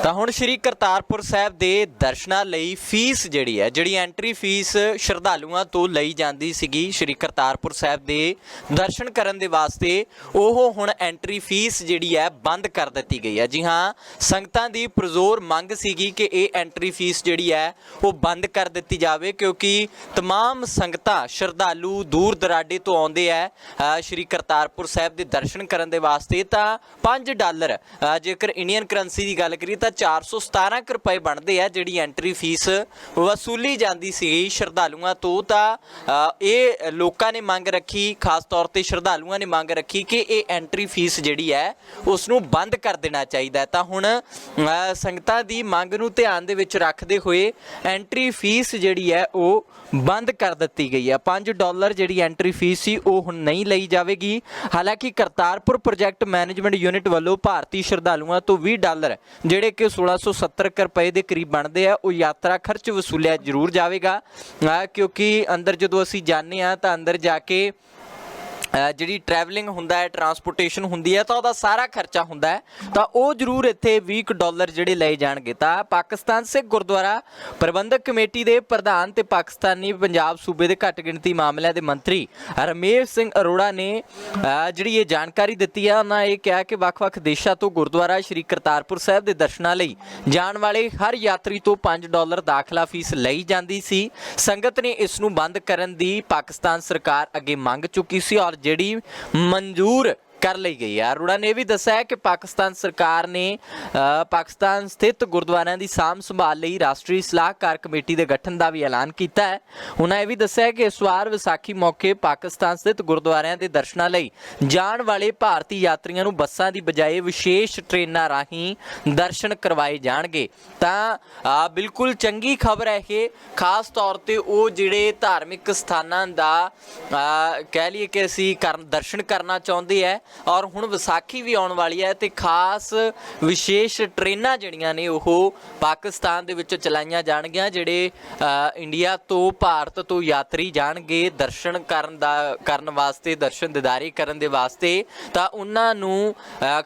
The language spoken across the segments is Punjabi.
ਤਾਂ ਹੁਣ ਸ਼੍ਰੀ ਕਰਤਾਰਪੁਰ ਸਾਹਿਬ ਦੇ ਦਰਸ਼ਨਾਂ ਲਈ ਫੀਸ ਜਿਹੜੀ ਹੈ ਜਿਹੜੀ ਐਂਟਰੀ ਫੀਸ ਸ਼ਰਧਾਲੂਆਂ ਤੋਂ ਲਈ ਜਾਂਦੀ ਸੀਗੀ ਸ਼੍ਰੀ ਕਰਤਾਰਪੁਰ ਸਾਹਿਬ ਦੇ ਦਰਸ਼ਨ ਕਰਨ ਦੇ ਵਾਸਤੇ ਉਹ ਹੁਣ ਐਂਟਰੀ ਫੀਸ ਜਿਹੜੀ ਹੈ ਬੰਦ ਕਰ ਦਿੱਤੀ ਗਈ ਹੈ ਜੀ ਹਾਂ ਸੰਗਤਾਂ ਦੀ ਪ੍ਰਜ਼ੋਰ ਮੰਗ ਸੀਗੀ ਕਿ ਇਹ ਐਂਟਰੀ ਫੀਸ ਜਿਹੜੀ ਹੈ ਉਹ ਬੰਦ ਕਰ ਦਿੱਤੀ ਜਾਵੇ ਕਿਉਂਕਿ तमाम ਸੰਗਤਾਂ ਸ਼ਰਧਾਲੂ ਦੂਰ ਦਰਾਡੇ ਤੋਂ ਆਉਂਦੇ ਆ ਅ, ਸ਼੍ਰੀ ਕਰਤਾਰਪੁਰ ਸਾਹਿਬ ਦੇ ਦਰਸ਼ਨ ਕਰਨ ਦੇ ਵਾਸਤੇ ਤਾਂ 5 ਡਾਲਰ ਅ, ਜੇਕਰ ਇੰਡੀਅਨ ਕਰੰਸੀ ਦੀ ਗੱਲ ਕਰੀਏ ਤਾਂ 417 ਕੁ ਰੁਪਏ ਬਣਦੇ ਆ ਜਿਹੜੀ ਐਂਟਰੀ ਫੀਸ ਵਸੂਲੀ ਜਾਂਦੀ ਸੀ ਸ਼ਰਧਾਲੂਆਂ ਤੋਂ, ਤਾਂ ਇਹ ਲੋਕਾਂ ਨੇ ਮੰਗ ਰੱਖੀ, ਖਾਸ ਤੌਰ ਤੇ ਸ਼ਰਧਾਲੂਆਂ ਨੇ ਮੰਗ ਰੱਖੀ ਕਿ ਇਹ ਐਂਟਰੀ ਫੀਸ ਜਿਹੜੀ ਹੈ ਉਸ ਨੂੰ ਬੰਦ ਕਰ ਦੇਣਾ ਚਾਹੀਦਾ ਤਾਂ ਹੁਣ ਸੰਗਤਾਂ ਦੀ ਮੰਗ ਨੂੰ ਧਿਆਨ ਦੇ ਵਿੱਚ ਰੱਖਦੇ ਹੋਏ ਐਂਟਰੀ ਫੀਸ ਜਿਹੜੀ ਹੈ, ਉਹ ਬੰਦ ਕਰ ਦਿੱਤੀ ਗਈ ਹੈ। 5 ਡਾਲਰ ਜਿਹੜੀ ਐਂਟਰੀ ਫੀਸ ਸੀ, ਉਹ ਹੁਣ ਨਹੀਂ ਲਈ ਜਾਵੇਗੀ। ਹਾਲਾਂਕਿ ਕਰਤਾਰਪੁਰ ਪ੍ਰੋਜੈਕਟ ਮੈਨੇਜਮੈਂਟ ਯੂਨਿਟ ਵੱਲੋਂ ਭਾਰਤੀ ਸ਼ਰਧਾਲੂਆਂ ਤੋਂ 20 ਡਾਲਰ, ਜਿਹੜੇ ਕਿ 1670 ਕੁ ਰੁਪਏ ਦੇ ਕਰੀਬ ਬਣਦੇ ਆ, ਉਹ ਯਾਤਰਾ ਖਰਚ ਵਸੂਲਿਆ ਜ਼ਰੂਰ ਜਾਵੇਗਾ। ਅਹ ਕਿਉਂਕਿ ਅੰਦਰ ਜਦੋਂ ਅਸੀਂ ਜਾਂਦੇ ਆ ਤਾਂ ਅੰਦਰ ਜਾ ਕੇ ਜਿਹੜੀ ਟਰੈਵਲਿੰਗ ਹੁੰਦਾ ਹੈ ਟਰਾਂਸਪੋਰਟੇਸ਼ਨ ਹੁੰਦੀ ਹੈ, ਤਾਂ ਉਹਦਾ ਸਾਰਾ ਖਰਚਾ ਹੁੰਦਾ ਹੈ। ਤਾਂ ਉਹ ਜ਼ਰੂਰ ਇੱਥੇ 20 ਕੁ ਡਾਲਰ ਜਿਹੜੇ ਲਏ ਜਾਣਗੇ। ਤਾਂ ਪਾਕਿਸਤਾਨ ਸਿੱਖ ਗੁਰਦੁਆਰਾ ਪ੍ਰਬੰਧਕ ਕਮੇਟੀ ਦੇ ਪ੍ਰਧਾਨ ਤੇ ਪਾਕਿਸਤਾਨੀ ਪੰਜਾਬ ਸੂਬੇ ਦੇ ਘੱਟ ਗਿਣਤੀ ਮਾਮਲਿਆਂ ਦੇ ਮੰਤਰੀ ਰਮੇਸ਼ ਸਿੰਘ ਅਰੋੜਾ ਨੇ ਜਿਹੜੀ ਇਹ ਜਾਣਕਾਰੀ ਦਿੱਤੀ ਹੈ, ਉਹਨਾਂ ਇਹ ਕਿਹਾ ਕਿ ਵੱਖ-ਵੱਖ ਦੇਸ਼ਾਂ ਤੋਂ ਗੁਰਦੁਆਰਾ ਸ਼੍ਰੀ ਕਰਤਾਰਪੁਰ ਸਾਹਿਬ ਦੇ ਦਰਸ਼ਨਾਂ ਲਈ ਜਾਣ ਵਾਲੇ ਹਰ ਯਾਤਰੀ ਤੋਂ 5 ਡਾਲਰ ਦਾਖਲਾ ਫੀਸ ਲਈ ਜਾਂਦੀ ਸੀ। ਸੰਗਤ ਨੇ ਇਸ ਨੂੰ ਬੰਦ ਕਰਨ ਦੀ ਪਾਕਿਸਤਾਨ ਸਰਕਾਰ ਅੱਗੇ ਮੰਗ ਚੁੱਕੀ ਸੀ ਔਰ ਜਿਹੜੀ ਮਨਜ਼ੂਰ ਕਰ ਲਈ ਗਈ ਹੈ ਅਰੋੜਾ ਨੇ ਇਹ ਵੀ ਦੱਸਿਆ ਹੈ ਕਿ ਪਾਕਿਸਤਾਨ ਸਰਕਾਰ ਨੇ ਪਾਕਿਸਤਾਨ ਸਥਿਤ ਗੁਰਦੁਆਰਿਆਂ ਦੀ ਸਾਂਭ ਸੰਭਾਲ ਲਈ ਰਾਸ਼ਟਰੀ ਸਲਾਹਕਾਰ ਕਮੇਟੀ ਦੇ ਗਠਨ ਦਾ ਵੀ ਐਲਾਨ ਕੀਤਾ ਹੈ। ਉਹਨਾਂ ਇਹ ਵੀ ਦੱਸਿਆ ਹੈ ਕਿ ਇਸ ਵਾਰ ਵਿਸਾਖੀ ਮੌਕੇ ਪਾਕਿਸਤਾਨ ਸਥਿਤ ਗੁਰਦੁਆਰਿਆਂ ਦੇ ਦਰਸ਼ਨਾਂ ਲਈ ਜਾਣ ਵਾਲੇ ਭਾਰਤੀ ਯਾਤਰੀਆਂ ਨੂੰ ਬੱਸਾਂ ਦੀ ਬਜਾਏ ਵਿਸ਼ੇਸ਼ ਟ੍ਰੇਨਾਂ ਰਾਹੀਂ ਦਰਸ਼ਨ ਕਰਵਾਏ ਜਾਣਗੇ। ਤਾਂ ਬਿਲਕੁਲ ਚੰਗੀ ਖਬਰ ਹੈ ਇਹ। ਖਾਸ ਤੌਰ ਤੇ ਉਹ ਜਿਹੜੇ ਧਾਰਮਿਕ ਸਥਾਨਾਂ ਦਾ ਕਹਿ ਲਈਏ ਕਿ ਅਸੀਂ ਕਰਨ, ਦਰਸ਼ਨ ਕਰਨਾ ਚਾਹੁੰਦੇ ਹੈ ਔਰ ਹੁਣ ਵਿਸਾਖੀ ਵੀ ਆਉਣ ਵਾਲੀ ਹੈ ਤੇ ਖਾਸ ਵਿਸ਼ੇਸ਼ ਟ੍ਰੇਨਾਂ ਜਿਹੜੀਆਂ ਨੇ ਉਹ ਪਾਕਿਸਤਾਨ ਦੇ ਵਿੱਚ ਚਲਾਈਆਂ ਜਾਣਗੀਆਂ, ਜਿਹੜੇ ਇੰਡੀਆ ਤੋਂ ਭਾਰਤ ਤੋਂ ਯਾਤਰੀ ਜਾਣਗੇ ਦਰਸ਼ਨ ਕਰਨ ਦਾ, ਕਰਨ ਵਾਸਤੇ, ਦਰਸ਼ਨ ਦਿਦਾਰੀ ਕਰਨ ਦੇ ਵਾਸਤੇ। ਤਾਂ ਉਹਨਾਂ ਨੂੰ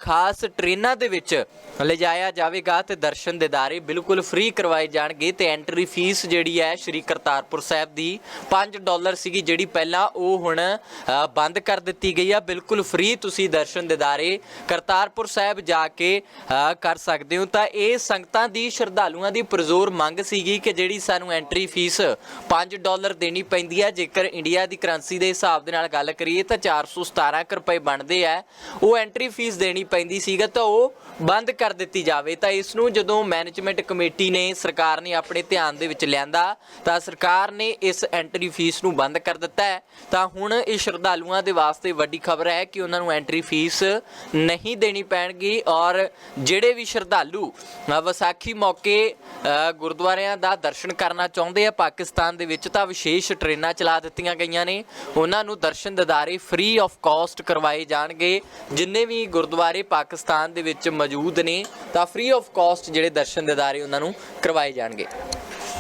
ਖਾਸ ਟ੍ਰੇਨਾਂ ਦੇ ਵਿੱਚ ਲਿਜਾਇਆ ਜਾਵੇਗਾ ਤੇ ਦਰਸ਼ਨ ਦਿਦਾਰੇ ਬਿਲਕੁਲ ਫ੍ਰੀ ਕਰਵਾਏ ਜਾਣਗੇ ਤੇ ਐਂਟਰੀ ਫੀਸ ਜਿਹੜੀ ਹੈ ਸ਼੍ਰੀ ਕਰਤਾਰਪੁਰ ਸਾਹਿਬ ਦੀ 5 ਡਾਲਰ ਸੀਗੀ, ਜਿਹੜੀ ਪਹਿਲਾਂ ਉਹ ਹੁਣ ਬੰਦ ਕਰ ਦਿੱਤੀ ਗਈ ਆ। ਬਿਲਕੁਲ ਫ੍ਰੀ ਤੁਸੀਂ ਤੁਸੀਂ ਦਰਸ਼ਨ ਦਿਦਾਰੇ ਕਰਤਾਰਪੁਰ ਸਾਹਿਬ ਜਾ ਕੇ ਕਰ ਸਕਦੇ ਹੋ। ਤਾਂ ਇਹ ਸੰਗਤਾਂ ਦੀ ਸ਼ਰਧਾਲੂਆਂ ਦੀ ਪ੍ਰਜ਼ੋਰ ਮੰਗ ਸੀਗੀ ਕਿ ਜਿਹੜੀ ਸਾਨੂੰ ਐਂਟਰੀ ਫੀਸ 5 ਡਾਲਰ ਦੇਣੀ ਪੈਂਦੀ ਹੈ ਜੇਕਰ ਇੰਡੀਆ ਦੀ ਕਰੰਸੀ ਦੇ ਹਿਸਾਬ ਦੇ ਨਾਲ ਗੱਲ ਕਰੀਏ ਤਾਂ 417 ਕੁ ਰੁਪਏ ਬਣਦੇ ਆ। ਉਹ ਐਂਟਰੀ ਫੀਸ ਦੇਣੀ ਪੈਂਦੀ ਸੀਗਾ ਤਾਂ ਉਹ ਬੰਦ ਕਰ ਦਿੱਤੀ ਜਾਵੇ। ਤਾਂ ਇਸ ਨੂੰ ਜਦੋਂ ਮੈਨੇਜਮੈਂਟ ਕਮੇਟੀ ਨੇ, ਸਰਕਾਰ ਨੇ ਆਪਣੇ ਧਿਆਨ ਦੇ ਵਿੱਚ ਲਿਆਂਦਾ, ਤਾਂ ਸਰਕਾਰ ਨੇ ਇਸ ਐਂਟਰੀ ਫੀਸ ਨੂੰ ਬੰਦ ਕਰ ਦਿੱਤਾ ਹੈ। ਤਾਂ ਹੁਣ ਇਹ ਸ਼ਰਧਾਲੂਆਂ ਦੇ ਵਾਸਤੇ ਵੱਡੀ ਖਬਰ ਹੈ ਕਿ ਉਹਨਾਂ ਨੂੰ ਐਂਟਰੀ ਫੀਸ ਨਹੀਂ ਦੇਣੀ ਪੈਣਗੀ ਔਰ ਜਿਹੜੇ ਵੀ ਸ਼ਰਧਾਲੂ ਵਿਸਾਖੀ ਮੌਕੇ ਗੁਰਦੁਆਰਿਆਂ ਦਾ ਦਰਸ਼ਨ ਕਰਨਾ ਚਾਹੁੰਦੇ ਆ, ਪਾਕਿਸਤਾਨ ਦੇ ਵਿੱਚ ਤਾਂ ਵਿਸ਼ੇਸ਼ ਟ੍ਰੇਨਾਂ ਚਲਾ ਦਿੱਤੀਆਂ ਗਈਆਂ ਨੇ। ਉਹਨਾਂ ਨੂੰ ਦਰਸ਼ਨ ਦਿਦਾਰੇ ਫ੍ਰੀ ਆਫ ਕਾਸਟ ਕਰਵਾਏ ਜਾਣਗੇ। ਜਿੰਨੇ ਵੀ ਗੁਰਦੁਆਰੇ ਪਾਕਿਸਤਾਨ ਦੇ ਵਿੱਚ ਮੌਜੂਦ ਨੇ, ਤਾਂ ਫ੍ਰੀ ਆਫ ਕਾਸਟ ਜਿਹੜੇ ਦਰਸ਼ਨ ਦਿਦਾਰੇ ਉਹਨਾਂ ਨੂੰ ਕਰਵਾਏ ਜਾਣਗੇ।